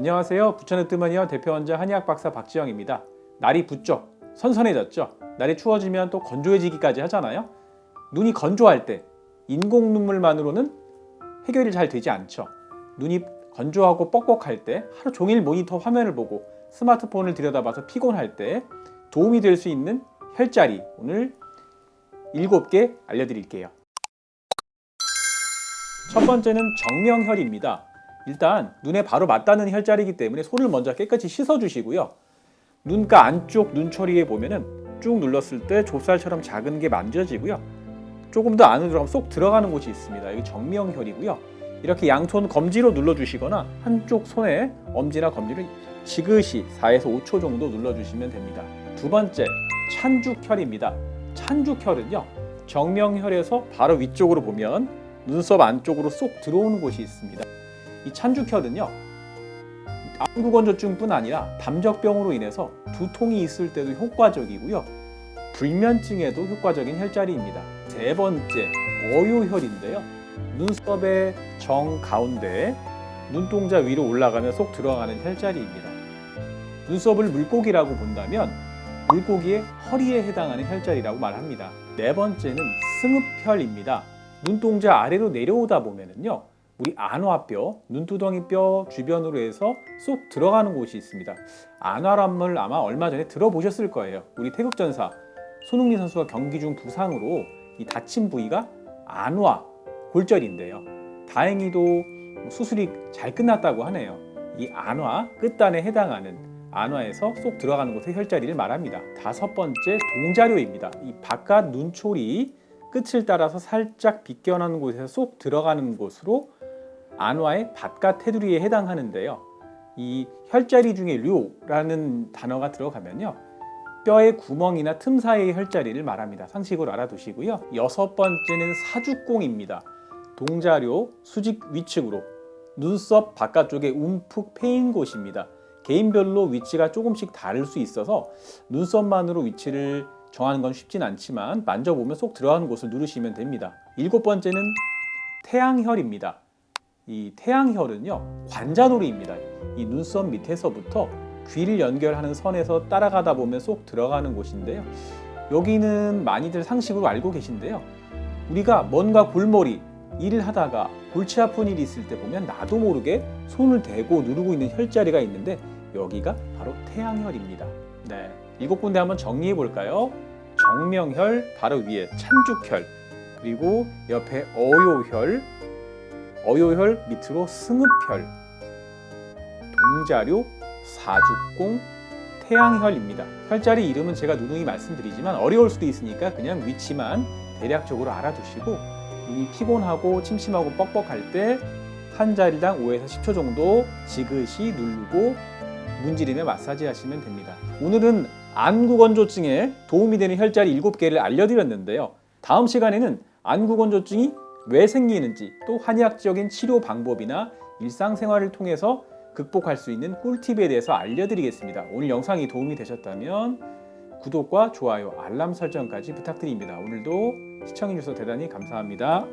안녕하세요. 부천의 뜨머니와 대표 원장 한의학 박사 박지영입니다. 날이 부쩍 선선해졌죠. 날이 추워지면 또 건조해지기까지 하잖아요. 눈이 건조할 때 인공 눈물만으로는 해결이 잘 되지 않죠. 눈이 건조하고 뻑뻑할 때 하루 종일 모니터 화면을 보고 스마트폰을 들여다봐서 피곤할 때 도움이 될 수 있는 혈자리 오늘 7개 알려드릴게요. 첫 번째는 정명혈입니다. 일단 눈에 바로 맞닿는 혈자리이기 때문에 손을 먼저 깨끗이 씻어 주시고요. 눈가 안쪽 눈초리에 보면은 쭉 눌렀을 때 좁쌀처럼 작은 게 만져지고요. 조금 더 안으로 들어가면 쏙 들어가는 곳이 있습니다. 여기 정명혈이고요. 이렇게 양손 검지로 눌러주시거나 한쪽 손에 엄지나 검지를 지그시 4에서 5초 정도 눌러주시면 됩니다. 두 번째, 찬죽혈입니다. 찬죽혈은요, 정명혈에서 바로 위쪽으로 보면 눈썹 안쪽으로 쏙 들어오는 곳이 있습니다. 이 찬죽혈은요, 안구건조증뿐 아니라 담적병으로 인해서 두통이 있을 때도 효과적이고요. 불면증에도 효과적인 혈자리입니다. 세 번째, 어요혈인데요. 눈썹의 정 가운데 눈동자 위로 올라가며 쏙 들어가는 혈자리입니다. 눈썹을 물고기라고 본다면 물고기의 허리에 해당하는 혈자리라고 말합니다. 네 번째는 승읍혈입니다. 눈동자 아래로 내려오다 보면은요. 우리 안화뼈, 눈두덩이 뼈 주변으로 해서 쏙 들어가는 곳이 있습니다. 안화란물 아마 얼마 전에 들어보셨을 거예요. 우리 태극전사 손흥민 선수가 경기 중 부상으로 이 다친 부위가 안화 골절인데요. 다행히도 수술이 잘 끝났다고 하네요. 이 안화 끝단에 해당하는 안화에서 쏙 들어가는 곳의 혈자리를 말합니다. 다섯 번째 동자료입니다. 이 바깥 눈초리 끝을 따라서 살짝 비껴나는 곳에서 쏙 들어가는 곳으로 안화의 바깥 테두리에 해당하는데요. 이 혈자리 중에 료라는 단어가 들어가면요. 뼈의 구멍이나 틈 사이의 혈자리를 말합니다. 상식으로 알아두시고요. 여섯 번째는 사죽공입니다. 동자료 수직 위측으로 눈썹 바깥쪽에 움푹 패인 곳입니다. 개인별로 위치가 조금씩 다를 수 있어서 눈썹만으로 위치를 정하는 건 쉽진 않지만 만져보면 쏙 들어가는 곳을 누르시면 됩니다. 일곱 번째는 태양혈입니다. 이 태양혈은요 관자놀이입니다. 이 눈썹 밑에서부터 귀를 연결하는 선에서 따라가다 보면 쏙 들어가는 곳인데요. 여기는 많이들 상식으로 알고 계신데요. 우리가 뭔가 골머리 일을 하다가 골치 아픈 일이 있을 때 보면 나도 모르게 손을 대고 누르고 있는 혈자리가 있는데 여기가 바로 태양혈입니다. 네, 일곱 군데 한번 정리해 볼까요? 정명혈 바로 위에 찬죽혈 그리고 옆에 어요혈 어요혈 밑으로 승읍혈 동자료 사죽공 태양혈입니다. 혈자리 이름은 제가 누누이 말씀드리지만 어려울 수도 있으니까 그냥 위치만 대략적으로 알아두시고 눈이 피곤하고 침침하고 뻑뻑할 때 한 자리당 5에서 10초 정도 지그시 누르고 문지르며 마사지 하시면 됩니다. 오늘은 안구건조증에 도움이 되는 혈자리 7개를 알려드렸는데요. 다음 시간에는 안구건조증이 왜 생기는지 또 한의학적인 치료 방법이나 일상생활을 통해서 극복할 수 있는 꿀팁에 대해서 알려드리겠습니다. 오늘 영상이 도움이 되셨다면 구독과 좋아요, 알람 설정까지 부탁드립니다. 오늘도 시청해주셔서 대단히 감사합니다.